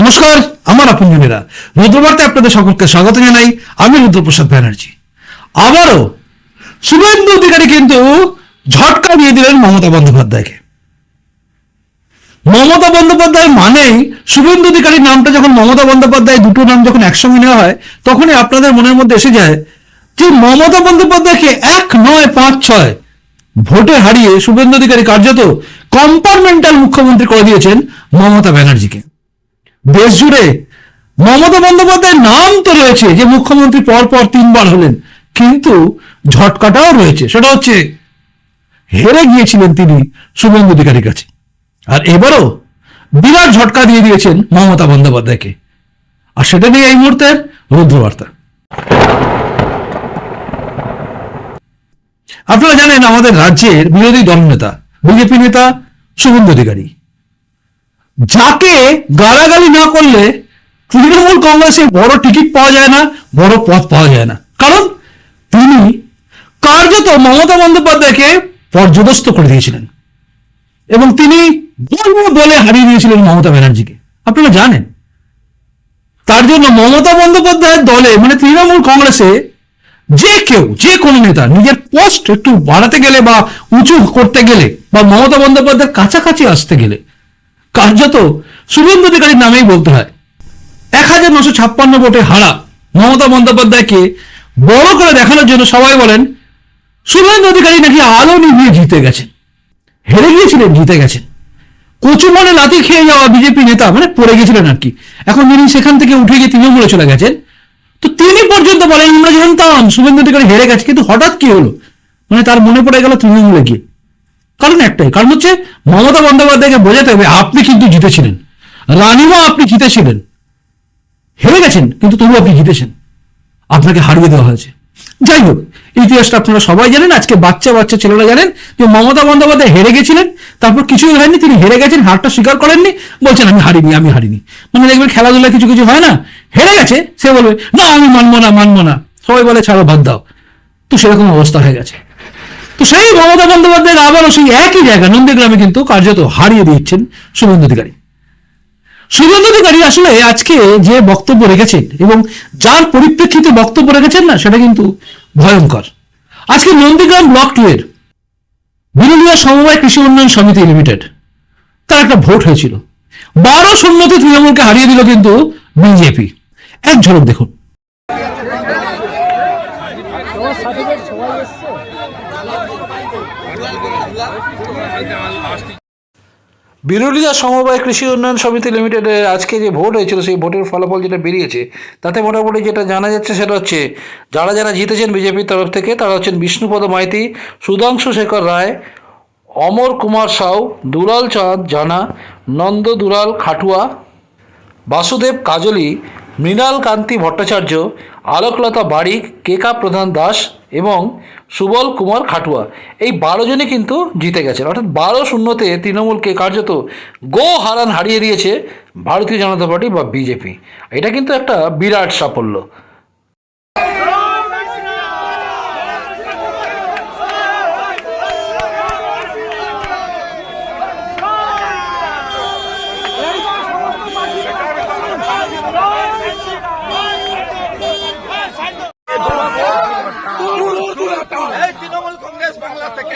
নমস্কার, আমার আপনজনেরা। রুদ্রবার্তে আপনাদের সকলকে স্বাগত জানাই আমি রুদ্রপ্রসাদ ব্যানার্জি। আবারও শুভেন্দু অধিকারী কিন্তু ঝটকা দিয়ে দিলেন মমতা বন্দ্যোপাধ্যায়কে। মমতা বন্দ্যোপাধ্যায় মানেই শুভেন্দু অধিকারীর নামটা যখন মমতা বন্দ্যোপাধ্যায় দুটো নাম যখন একসঙ্গে নেওয়া হয়, তখনই আপনাদের মনের মধ্যে এসে যায় যে মমতা বন্দ্যোপাধ্যায়কে এক নয় পাঁচ ছয় ভোটে হারিয়ে শুভেন্দু অধিকারী কার্যত কম্পার্টমেন্টাল মুখ্যমন্ত্রী করে দিয়েছেন মমতা ব্যানার্জিকে। দেশ জুড়ে মমতা বন্দ্যোপাধ্যায়ের নাম তো রয়েছে, যে মুখ্যমন্ত্রী পর পর তিনবার হলেন, কিন্তু ঝটকাটাও রয়েছে। সেটা হচ্ছে, হেরে গিয়েছিলেন তিনি শুভেন্দু অধিকারীর কাছে। আর এবারও বিরাট ঝটকা দিয়ে দিয়েছেন মমতা বন্দ্যোপাধ্যায়কে। আর সেটা নিয়ে এই মুহূর্তের রুদ্রবার্তা আপনারা জানেন, আমাদের রাজ্যের বিরোধী দলনেতা বিজেপি নেতা শুভেন্দু অধিকারী। যাকে গালাগালি না করলে তৃণমূল কংগ্রেসে বড় টিকিট পাওয়া যায় না, বড় পদ পাওয়া যায় না। কারণ তিনি কার্যত মমতা বন্দ্যোপাধ্যায়কে পর্যদস্ত করে দিয়েছিলেন। এবং তিনি বলব বলে হারিয়ে দিয়েছিলেন মমতা ব্যানার্জিকে। আপনারা জানেন, তার জন্য মমতা বন্দ্যোপাধ্যায়ের দলে মানে তৃণমূল কংগ্রেসে যে কেউ, যে কোনো নেতা নিজের পোস্ট একটু বাড়াতে গেলে বা উঁচু করতে গেলে বা মমতা বন্দ্যোপাধ্যায়ের কাছাকাছি আসতে গেলে কার্যত শুভেন্দু অধিকারীর নামেই বলতে হয়। এক হাজার নশো ছাপ্পান্ন ভোটে হারা মমতা বন্দ্যোপাধ্যায়কে বড় করে দেখানোর জন্য সবাই বলেন শুভেন্দু অধিকারী নাকি আলো নিভিয়ে জিতে গেছেন। হেরে গিয়েছিলেন, জিতে গেছেন। কচু মনে লাথি খেয়ে যাওয়া বিজেপি নেতা মানে পড়ে গেছিলেন আর কি। এখন তিনি সেখান থেকে উঠে গিয়ে তৃণমূলে চলে গেছেন, তো তিনি পর্যন্ত বলেন, আমরা জানতাম শুভেন্দু অধিকারী হেরে গেছে, কিন্তু হঠাৎ কি হলো? মানে তার মনে পড়ে গেল তৃণমূলে গিয়ে। কারণ একটাই, কারণ হচ্ছে মমতা বন্দ্যোপাধ্যায়কে বোঝাতে হবে আপনি কিন্তু জিতেছিলেন। রানীমা আপনি জিতেছিলেন। হেরে গেছেন, কিন্তু তবু আপনি জিতেছেন। আপনাকে হারিয়ে দেওয়া হয়েছে। যাই হোক, ইতিহাসটা আপনারা সবাই জানেন, আজকে বাচ্চা বাচ্চা ছেলেরা জানেন যে মমতা বন্দ্যোপাধ্যায় হেরে গেছিলেন, তারপর কিছুই হয়নি, তিনি হেরে গেছেন, হারটা স্বীকার করেননি, বলছেন, আমি হারিনি আমি হারিনি। মানে দেখবেন খেলাধুলা কিছু কিছু হয় না, হেরে গেছে, সে বলবে, না, আমি মানবো না মানবো না। সবাই বলে, ছাড়ো, বাদ দাও। তো সেরকম অবস্থা হয়ে গেছে। তো সেই মমতা বন্দ্যোপাধ্যায়ের আবারও সেই একই জায়গা নন্দীগ্রামে কিন্তু কার্যত হারিয়ে দিচ্ছেন শুভেন্দু অধিকারী। শুভেন্দু অধিকারী আসলে আজকে যে বক্তব্য রেখেছেন এবং যার পরিপ্রেক্ষিতে বক্তব্য রেখেছেন না, সেটা কিন্তু ভয়ঙ্কর। আজকে নন্দীগ্রাম ব্লক টু এর বিরোধীরা সমবায় কৃষি উন্নয়ন সমিতি লিমিটেড, তার একটা ভোট হয়েছিল। বারো শূন্যতে তৃণমূলকে হারিয়ে দিল কিন্তু বিজেপি। এক ঝলক দেখুন। বিরোধীরা সমবায় কৃষি উন্নয়ন সমিতি লিমিটেডের আজকে যে ভোট হয়েছিল, সেই ভোটের ফলাফল যেটা বেরিয়েছে, তাতে মোটামুটি যেটা জানা যাচ্ছে সেটা হচ্ছে, যারা যারা জিতেছেন বিজেপির তরফ থেকে, তারা হচ্ছেন বিষ্ণুপদ মাইতি, সুধাংশু শেখর রায়, অমর কুমার সাউ, দুলাল চাঁদ জানা, নন্দ দুলাল খাটুয়া, বাসুদেব কাজলি, মৃণাল কান্তি ভট্টাচার্য, আলোকলতা বারিক কেকা প্রধান দাস এবং সুবল কুমার খাটুয়া। এই বারো জনে কিন্তু জিতে গেছেন। অর্থাৎ বারো শূন্যতে তৃণমূলকে কার্যত গো হারান হারিয়ে দিয়েছে ভারতীয় জনতা পার্টি বা বিজেপি। এটা কিন্তু একটা বিরাট সাফল্য।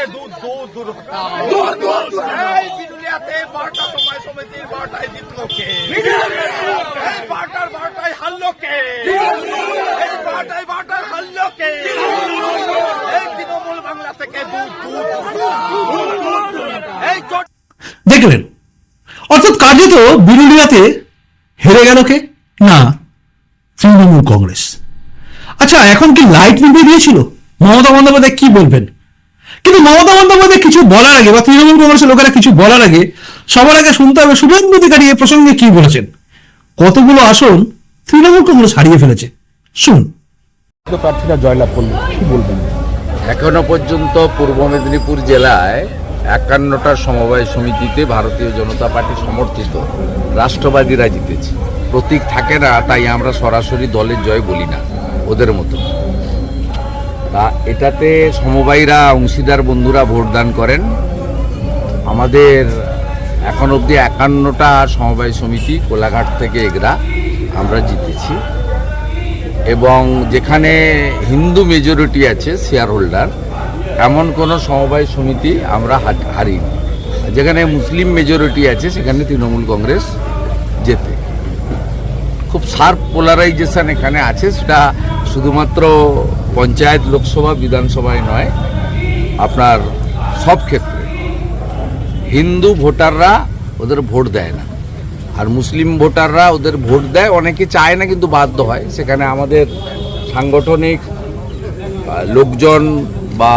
থেকে দূর দূর দূর। দূর দূর এই বিরুলিয়াতে বারোটা সময় সমিতির বারোটায় জিতলো কে? এই বারোটার বারোটায় হারলো কে? এই বারোটায় বারোটায় হারলো কে? এই তৃণমূল বাংলা থেকে দূর দূর দূর। এই দেখলেন? অর্থাৎ কার্যত বিরোধীরাতে হেরে গেল কে? না তৃণমূল কংগ্রেস। আচ্ছা এখন কি লাইট নিভিয়ে দিয়েছিল? মমতা বন্দ্যোপাধ্যায় কি বলবেন? কিন্তু মমতা বন্দ্যোপাধ্যায় কিছু বলার আগে বা তৃণমূল কংগ্রেসের লোকেরা কিছু বলার আগে সবার আগে শুনতে হবে শুভেন্দু অধিকারী এ প্রসঙ্গে কি বলেছেন। কতগুলো আসন তৃণমূল কংগ্রেস হারিয়ে ফেলেছে। শুনুন। প্রার্থীরা জয়লাভ করল কি বলবেন? এখনও পর্যন্ত পূর্ব মেদিনীপুর জেলায় একান্নটা সমবায় সমিতিতে ভারতীয় জনতা পার্টি সমর্থিত। রাষ্ট্রবাদীরা জিতেছে। প্রতীক থাকে না তাই আমরা সরাসরি দলের জয় বলি না। ওদের মতো তা এটাতে সমবায়ীরা, অংশীদার বন্ধুরা ভোট দান করেন। আমাদের এখন অবধি একান্নটা সমবায় সমিতি কোলাঘাট থেকে এগরা আমরা জিতেছি। এবং যেখানে হিন্দু মেজরিটি আছে শেয়ার হোল্ডার এমন কোনো সমবায় সমিতি আমরা হার- হারিনি। যেখানে মুসলিম মেজরিটি আছে, সেখানে তৃণমূল কংগ্রেস জেতে। খুব শার্প পোলারাইজেশন এখানে আছে, সেটা শুধুমাত্র পঞ্চায়েত লোকসভা, বিধানসভায় নয়, আপনার সব ক্ষেত্রে। হিন্দু ভোটাররা ওদের ভোট দেয় না। আর মুসলিম ভোটাররা ওদের ভোট দেয়। অনেকে চায় না কিন্তু বাধ্য হয়। সেখানে আমাদের সাংগঠনিক লোকজন বা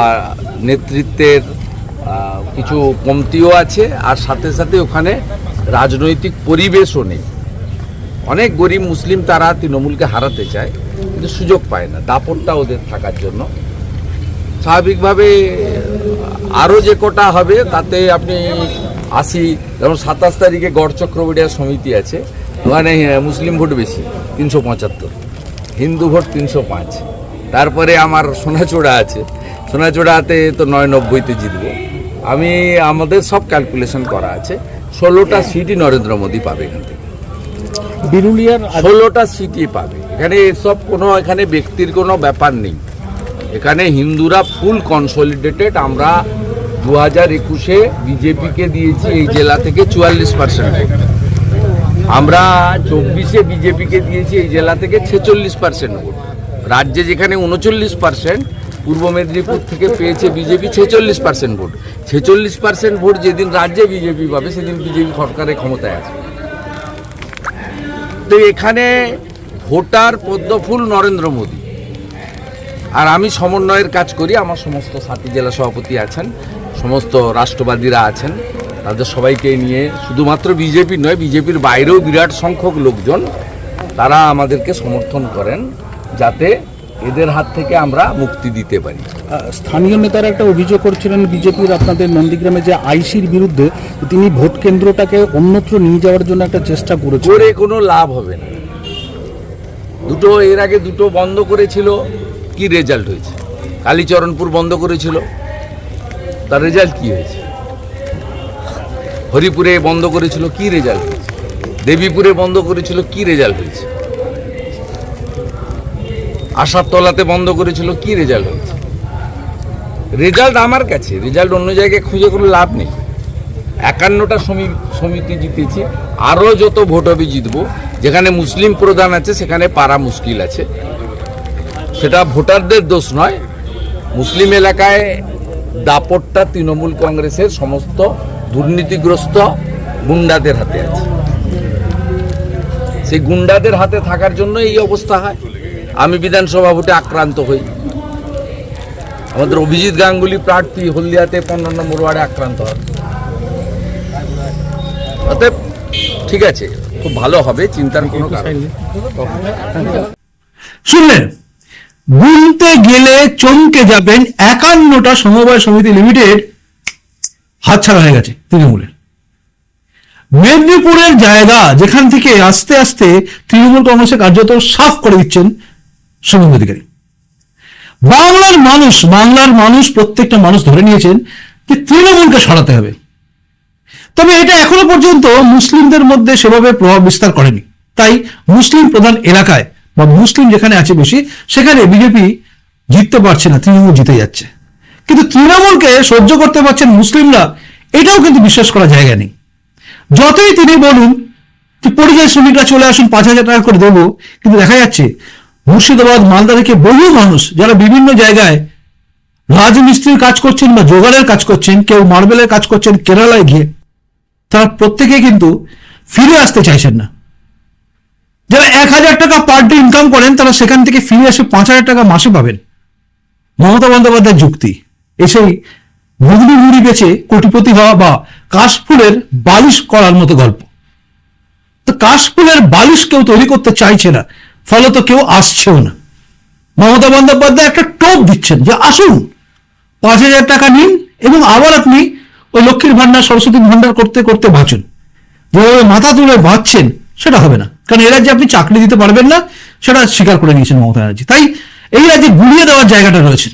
নেতৃত্বের কিছু কমতিও আছে। আর সাথে সাথে ওখানে রাজনৈতিক পরিবেশও নেই। অনেক গরিব মুসলিম তারা তৃণমূলকে হারাতে চায়। কিন্তু সুযোগ পায় না দাপটটা ওদের থাকার জন্য। স্বাভাবিকভাবে আরও যে কোটা হবে তাতে আপনি আসি যেমন সাতাশ তারিখে গড় চক্রবর্তীয়া সমিতি আছে ওখানে মুসলিম ভোট বেশি তিনশো পঁচাত্তর। হিন্দু ভোট তিনশো পাঁচ। তারপরে আমার সোনাচোড়া আছে সোনাচোড়াতে তো নয় নব্বইতে জিতবো। আমি আমাদের সব ক্যালকুলেশন করা আছে ষোলোটা সিটই নরেন্দ্র মোদী পাবে এখান থেকে। বিরুলিয়ার ষোলোটা সিটই পাবে। এখানে এসব কোনো, এখানে ব্যক্তির কোনো ব্যাপার নেই। এখানে হিন্দুরা ফুল কনসলিডেটেড আমরা দু হাজার একুশে বিজেপিকে দিয়েছি, এই জেলা থেকে চুয়াল্লিশ পার্সেন্ট আমরা চব্বিশে বিজেপিকে দিয়েছি, এই জেলা থেকে ছেচল্লিশ পার্সেন্ট ভোট। রাজ্যে যেখানে উনচল্লিশ পার্সেন্ট পূর্ব মেদিনীপুর থেকে পেয়েছে বিজেপি ছেচল্লিশ পার্সেন্ট ভোট। ছেচল্লিশ পার্সেন্ট ভোট যেদিন রাজ্যে বিজেপি পাবে, সেদিন বিজেপি সরকারের ক্ষমতায় আছে তো এখানে ভোটার পদ্মফুল নরেন্দ্র মোদী। আর আমি সমন্বয়ের কাজ করি আমার সমস্ত সাথী জেলা সভাপতি আছেন সমস্ত রাষ্ট্রবাদীরা আছেন তাদের সবাইকে নিয়ে শুধুমাত্র বিজেপি নয় বিজেপির বাইরেও বিরাট সংখ্যক লোকজন তারা আমাদেরকে সমর্থন করেন যাতে এদের হাত থেকে আমরা মুক্তি দিতে পারি। স্থানীয় নেতারা একটা অভিযোগ করছিলেন বিজেপির আপনাদের নন্দীগ্রামে যে আইসির বিরুদ্ধে তিনি ভোট কেন্দ্রটাকে অন্যত্র নিয়ে যাওয়ার জন্য একটা চেষ্টা করেছেন করে কোনো লাভ হবে না। দুটো এর আগে দুটো বন্ধ করেছিল, কি রেজাল্ট হয়েছে? কালীচরণপুর বন্ধ করেছিল, তার রেজাল্ট কি হয়েছে? হরিপুরে বন্ধ করেছিল, কি রেজাল্ট হয়েছে? দেবীপুরে বন্ধ করেছিল, কি রেজাল্ট হয়েছে? আশারতলাতে বন্ধ করেছিল, কি রেজাল্ট হয়েছে? রেজাল্ট আমার কাছে রেজাল্ট অন্য জায়গায় খুঁজে কোনো লাভ নেই। একান্নটা সমিতি জিতেছি। আরও যত ভোট হবে জিতবো। যেখানে মুসলিম প্রধান আছে, সেখানে পারা মুশকিল আছে। সেটা ভোটারদের দোষ নয়। মুসলিম এলাকায় দাপটটা তৃণমূল কংগ্রেসের সমস্ত দুর্নীতিগ্রস্ত গুন্ডাদের হাতে আছে। সেই গুন্ডাদের হাতে থাকার জন্য এই অবস্থা হয়। আমি বিধানসভা ভোটে আক্রান্ত হই। আমাদের অভিজিৎ গাঙ্গুলি প্রার্থী হলদিয়াতে পনেরো নম্বর ওয়ার্ডে আক্রান্ত হয়। অতএব ঠিক আছে, খুব ভালো হবে, চিন্তার কোনো কারণ শুনলেন? গুনতে গেলে চমকে যাবেন একান্নটা সমবায় সমিতি লিমিটেড, হাতছাড়া হয়ে গেছে তৃণমূলের। মেদিনীপুরের জায়গা যেখান থেকে আস্তে আস্তে তৃণমূল কংগ্রেসের কার্যত সাফ করে দিচ্ছেন শুভেন্দু অধিকারী বাংলার মানুষ বাংলার মানুষ প্রত্যেকটা মানুষ ধরে নিয়েছেন যে তৃণমূলকে সরাতে হবে। তবে এটা এখনও পর্যন্ত মুসলিমদের মধ্যে সেভাবে প্রভাব বিস্তার করেনি। তাই মুসলিম প্রধান এলাকায়, বা মুসলিম যেখানে আছে বেশি, সেখানে বিজেপি জিততে পারছে না, তৃণমূল জিতে যাচ্ছে। কিন্তু তৃণমূলকে সহ্য করতে পারছেন মুসলিমরা, এটাও কিন্তু বিশ্বাস করা জায়গা নেই। যতই তিনি বলুন যে পরিযায়ী শ্রমিকরা চলে আসুন, পাঁচ হাজার টাকা করে দেবো, কিন্তু দেখা যাচ্ছে মুর্শিদাবাদ, মালদা থেকে বহু মানুষ যারা বিভিন্ন জায়গায় রাজমিস্ত্রির কাজ করছেন বা জোগাড়ের কাজ করছেন, কেউ মার্বেলের কাজ করছেন, কেরালায় গিয়ে তারা প্রত্যেকে কিন্তু ফিরে আসতে চাইছেন না। যারা এক হাজার টাকা পার ডে ইনকাম করেন, তারা সেখান থেকে ফিরে এসে পাঁচ হাজার টাকা মাসে পাবেন। মমতা বন্দ্যোপাধ্যায়ের যুক্তি, এসেই ঘুগনি মুড়ি বেচে কোটিপতি হওয়া বা কাশফুলের বালিশ করার মতো গল্প। তো কাশফুলের বালিশ কেউ তৈরি করতে চাইছে না, ফলত কেউ আসছেও না। মমতা বন্দ্যোপাধ্যায় একটা টোপ দিচ্ছেন যে, আসুন, পাঁচ হাজার টাকা নিন এবং আবার আপনি ওই লক্ষ্মীর ভান্ডার সরস্বতী ভান্ডার করতে করতে বাঁচুন। যেভাবে মাথা তুলে বাঁচছেন, সেটা হবে না। কারণ এ রাজ্যে আপনি চাকরি দিতে পারবেন না, সেটা স্বীকার করে নিয়েছেন মমতা ব্যানার্জি। তাই এই রাজ্যে গুলিয়ে দেওয়ার জায়গাটা রয়েছে।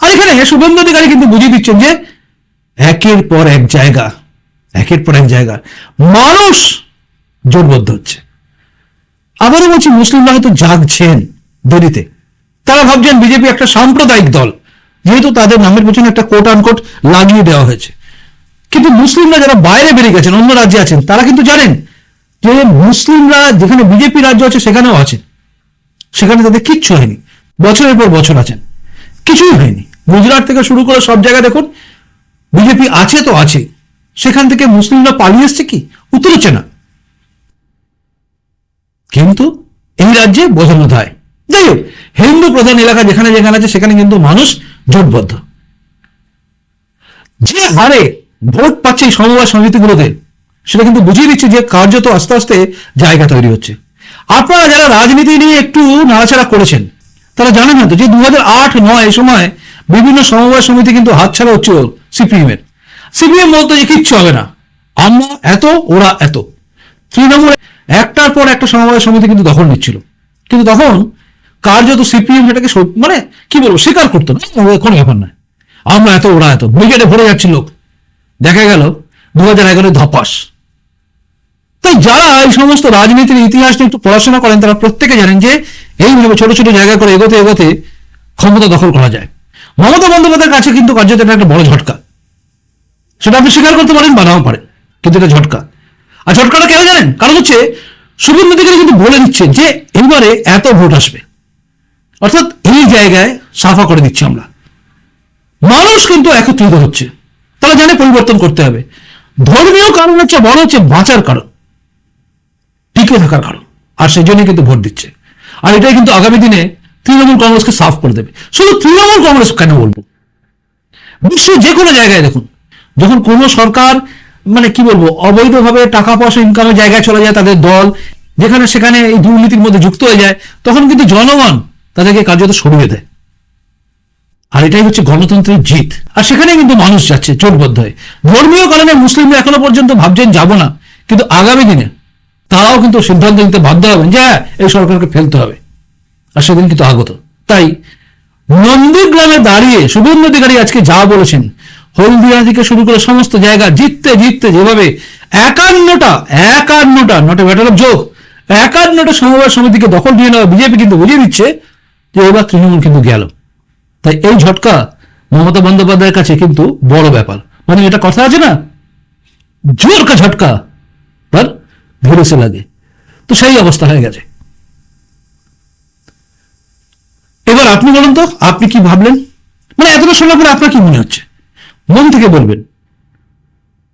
আর এখানে শুভেন্দু অধিকারী কিন্তু বুঝিয়ে দিচ্ছেন যে একের পর এক জায়গা, একের পর এক জায়গা। মানুষ জোটবদ্ধ হচ্ছে। আবারও বলছি মুসলিমরা হয়তো জাগছেন দেরিতে। তারা ভাবছেন বিজেপি একটা সাম্প্রদায়িক দল, যেহেতু তাদের নামের পেছনে একটা কোট আনকোট লাগিয়ে দেওয়া হয়েছে। কিন্তু মুসলিমরা যারা বাইরে বেরিয়ে গেছেন, অন্য রাজ্যে আছেন, তারা কিন্তু জানেন যে মুসলিমরা যেখানে বিজেপি রাজ্য আছে, সেখানেও আছেন। সেখানে তাদের কিচ্ছু হয়নি। বছরের পর বছর আছেন। কিছুই হয়নি। গুজরাট থেকে শুরু করে সব জায়গায় দেখুন, বিজেপি আছে তো আছে। সেখান থেকে মুসলিমরা পালিয়ে এসছে কি? উত্তর হচ্ছে না কিন্তু এই রাজ্যে বোঝানো হয়। যাই হোক, হিন্দু প্রধান এলাকা যেখানে যেখানে আছে, সেখানে কিন্তু মানুষ জোটবদ্ধ। যে হারে ভোট পাচ্ছে এই সমবায় সমিতিগুলোতে, সেটা কিন্তু বুঝিয়ে দিচ্ছে যে কার্যত আস্তে আস্তে জায়গা তৈরি হচ্ছে। আপনারা যারা রাজনীতি নিয়ে একটু নাড়াচাড়া করেছেন, তারা জানেন হয়তো যে দু হাজার আট, নয় এই সময় বিভিন্ন সমবায় সমিতি কিন্তু হাতছাড়া হচ্ছিল সিপিএম এর সিপিএম বলতো যে কিচ্ছু হবে না। আমরা এত, ওরা এত। তৃণমূল একটার পর একটা সমবায় সমিতি কিন্তু দখল নিচ্ছিল। কিন্তু তখন কার্যত সিপিএম সেটাকে মানে কি বলব, স্বীকার করতো না। কোনো ব্যাপার নয়। আমরা এত, ওরা এত। ব্রিগেডে ভরে যাচ্ছে লোক। দেখা গেল দু হাজার এগারোয় ধপাস। তাই যারা এই সমস্ত রাজনীতির ইতিহাস নিয়ে একটু পড়াশোনা করেন, তারা প্রত্যেকে জানেন যে এইভাবে ছোট ছোট জায়গা করে এগোতে এগোতে ক্ষমতা দখল করা যায়। মমতা বন্দ্যোপাধ্যায়ের কাছে কিন্তু কার্যত একটা বড় ঝটকা। সেটা আপনি স্বীকার করতে পারেন বা নাও পারেন, কিন্তু এটা ঝটকা। আর ঝটকাটা কেন জানেন? কারণ হচ্ছে শুভেন্দু অধিকারী কিন্তু বলে দিচ্ছে যে এবারে এত ভোট আসবে। অর্থাৎ এই জায়গায় সাফা করে দিচ্ছি আমরা। মানুষ কিন্তু একত্রিত হচ্ছে। তারা জানে পরিবর্তন করতে হবে। ধর্মীয় কারণ হচ্ছে বড় হচ্ছে বাঁচার কারণ, টিকে থাকার কারণ, আর সেই জন্যই কিন্তু ভোট দিচ্ছে। আর এটাই কিন্তু আগামী দিনে তৃণমূল কংগ্রেসকে সাফ করে দেবে। শুধু তৃণমূল কংগ্রেস কেন বলব? বিশ্বের যে কোনো জায়গায় দেখুন, যখন কোনো সরকার মানে কি বলব, অবৈধভাবে টাকা পয়সা ইনকামের জায়গায় চলে যায় তাদের দল, যেখানে সেখানে এই দুর্নীতির মধ্যে যুক্ত হয়ে যায়, তখন কিন্তু জনগণ তাদেরকে কার্যত সরিয়ে দেয়। আর এটাই হচ্ছে গণতন্ত্রের জিত। আর সেখানে কিন্তু মানুষ যাচ্ছে চোটবদ্ধ হয়ে ধর্মীয় কারণে মুসলিমরা এখনও পর্যন্ত ভাবছেন যাব না। কিন্তু আগামী দিনে তারাও কিন্তু সিদ্ধান্ত নিতে বাধ্য হবেন যে হ্যাঁ এই সরকারকে ফেলতে হবে। আর সেদিন কিন্তু আগত। তাই নন্দীগ্রামে দাঁড়িয়ে শুভেন্দু অধিকারী আজকে যা বলেছেন, হলদিয়া থেকে শুরু করে সমস্ত জায়গা জিততে জিততে যেভাবে একান্নটা একান্নটা নট এ ব্যাটল অফ যোগ একান্নটা সমবায় সমিতিকে দখল দিয়ে নেওয়া বিজেপি কিন্তু বুঝিয়ে দিচ্ছে যে, এবার তৃণমূল কিন্তু গেল। তাই এই ঝটকা মমতা বন্দ্যোপাধ্যায়ের কাছে কিন্তু বড় ব্যাপার। মানে এটা কথা আছে না? জোর কা ঝটকা ধীরে সে লাগে। তো সেই অবস্থা হয়ে গেছে। এবার আপনি বলুন তো, আপনি কি ভাবলেন? মানে এতটা শোনার পরে আপনার কি মনে হচ্ছে? মন থেকে বলবেন।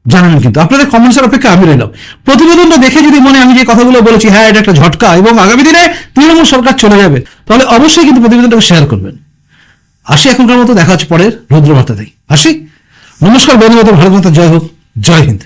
জানাবেন কিন্তু। আপনাদের কমেন্টসের অপেক্ষা আমি রইলাম। প্রতিবেদনটা দেখে যদি মনে আমি যে কথাগুলো বলেছি হ্যাঁ এটা একটা ঝটকা এবং আগামী দিনে তৃণমূল সরকার চলে যাবে, তাহলে অবশ্যই কিন্তু প্রতিবেদনটাকে শেয়ার করবেন। আসি এখনকার মতো, দেখা হচ্ছে পরের রুদ্রবার্তাতেই। আসি? নমস্কার বন্ধু ভারত মাতা জয় হোক, জয় হিন্দ।